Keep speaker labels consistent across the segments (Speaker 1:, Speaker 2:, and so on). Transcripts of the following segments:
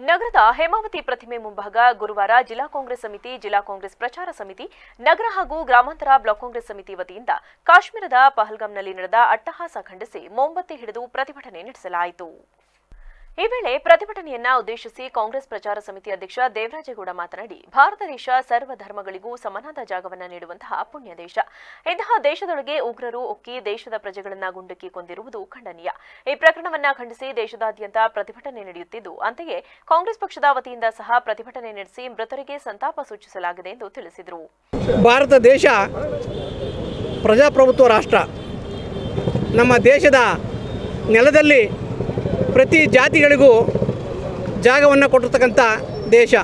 Speaker 1: ನಗರದ ಹೇಮಾವತಿ ಪ್ರತಿಮೆ ಮುಂಭಾಗ ಗುರುವಾರ ಜಿಲ್ಲಾ ಕಾಂಗ್ರೆಸ್ ಸಮಿತಿ, ಜಿಲ್ಲಾ ಕಾಂಗ್ರೆಸ್ ಪ್ರಚಾರ ಸಮಿತಿ, ನಗರ ಹಾಗೂ ಗ್ರಾಮಾಂತರ ಬ್ಲಾಕ್ ಕಾಂಗ್ರೆಸ್ ಸಮಿತಿ ವತಿಯಿಂದ ಕಾಶ್ಮೀರದ ಪಹಲ್ಗಾಮ್ನಲ್ಲಿ ನಡೆದ ಅಟ್ಟಹಾಸ ಖಂಡಿಸಿ ಮೊಂಬತ್ತಿ ಹಿಡಿದು ಪ್ರತಿಭಟನೆ ನಡೆಸಲಾಯಿತು. ಈ ವೇಳೆ ಪ್ರತಿಭಟನೆಯನ್ನ ಉದ್ದೇಶಿಸಿ ಕಾಂಗ್ರೆಸ್ ಪ್ರಚಾರ ಸಮಿತಿ ಅಧ್ಯಕ್ಷ ದೇವರಾಜೇಗೌಡ ಮಾತನಾಡಿ, ಭಾರತ ದೇಶ ಸರ್ವ ಧರ್ಮಗಳಿಗೂ ಸಮನಾದ ಜಾಗವನ್ನ ನೀಡುವಂತಹ ಪುಣ್ಯ ದೇಶ ಇಂತಹ ದೇಶದೊಳಗೆ ಉಗ್ರರು ಉಕ್ಕಿ ದೇಶದ ಪ್ರಜೆಗಳನ್ನ ಗುಂಡಕ್ಕಿ ಕೊಂದಿರುವುದು ಖಂಡನೀಯ. ಈ ಪ್ರಕರಣವನ್ನ ಖಂಡಿಸಿ ದೇಶದಾದ್ಯಂತ ಪ್ರತಿಭಟನೆ ನಡೆಯುತ್ತಿದ್ದು, ಅಂತೆಯೇ ಕಾಂಗ್ರೆಸ್ ಪಕ್ಷದ ವತಿಯಿಂದ ಸಹ ಪ್ರತಿಭಟನೆ ನಡೆಸಿ ಮೃತರಿಗೆ ಸಂತಾಪ ಸೂಚಿಸಲಾಗಿದೆ ಎಂದು ತಿಳಿಸಿದರು.
Speaker 2: ಭಾರತ ದೇಶ ಪ್ರಜಾಪ್ರಭುತ್ವ ರಾಷ್ಟ್ರ. ನಮ್ಮ ದೇಶದ ನೆಲದಲ್ಲಿ ಪ್ರತಿ ಜಾತಿಗಳಿಗೂ ಜಾಗವನ್ನು ಕೊಟ್ಟಿರ್ತಕ್ಕಂಥ ದೇಶ.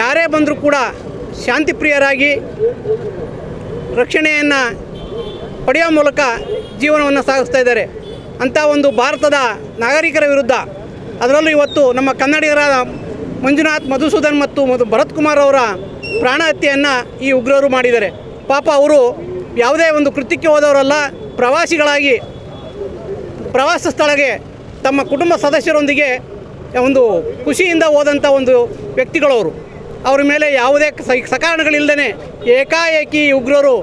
Speaker 2: ಯಾರೇ ಬಂದರೂ ಕೂಡ ಶಾಂತಿಪ್ರಿಯರಾಗಿ ರಕ್ಷಣೆಯನ್ನು ಪಡೆಯುವ ಮೂಲಕ ಜೀವನವನ್ನು ಸಾಗಿಸ್ತಾ ಇದ್ದಾರೆ. ಅಂಥ ಒಂದು ಭಾರತದ ನಾಗರಿಕರ ವಿರುದ್ಧ ಅದರಲ್ಲೂ ಇವತ್ತು ನಮ್ಮ ಕನ್ನಡಿಗರಾದ ಮಂಜುನಾಥ್, ಮಧುಸೂದನ್ ಮತ್ತು ಮಧು ಭರತ್ ಕುಮಾರ್ ಅವರ ಪ್ರಾಣ ಹತ್ಯೆಯನ್ನು ಈ ಉಗ್ರರು ಮಾಡಿದ್ದಾರೆ. ಪಾಪ ಅವರು ಯಾವುದೇ ಒಂದು ಕೃತ್ಯಕ್ಕೆ ಹೋದವರಲ್ಲ, ಪ್ರವಾಸಿಗಳಾಗಿ ಪ್ರವಾಸ ಸ್ಥಳಕ್ಕೆ ತಮ್ಮ ಕುಟುಂಬ ಸದಸ್ಯರೊಂದಿಗೆ ಒಂದು ಖುಷಿಯಿಂದ ಹೋದಂಥ ಒಂದು ವ್ಯಕ್ತಿಗಳವರು. ಅವರ ಮೇಲೆ ಯಾವುದೇ ಸಕಾರಣಗಳಿಲ್ಲದೇ ಏಕಾಏಕಿ ಉಗ್ರರು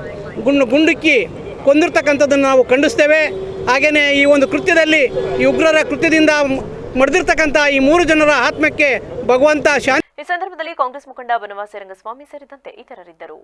Speaker 2: ಗುಂಡು ಗುಂಡುಕ್ಕಿ ಕೊಂದಿರ್ತಕ್ಕಂಥದ್ದನ್ನು ನಾವು ಖಂಡಿಸ್ತೇವೆ. ಹಾಗೆಯೇ ಈ ಒಂದು ಕೃತ್ಯದಲ್ಲಿ ಈ ಉಗ್ರರ ಕೃತ್ಯದಿಂದ ಮಡಿದಿರ್ತಕ್ಕಂಥ ಈ ಮೂರು ಜನರ ಆತ್ಮಕ್ಕೆ ಭಗವಂತ ಶಾಂತಿ
Speaker 1: ಈ ಸಂದರ್ಭದಲ್ಲಿ ಕಾಂಗ್ರೆಸ್ ಮುಖಂಡ ಬನವಾಸಿ ರಂಗಸ್ವಾಮಿ ಸೇರಿದಂತೆ ಇತರರಿದ್ದರು.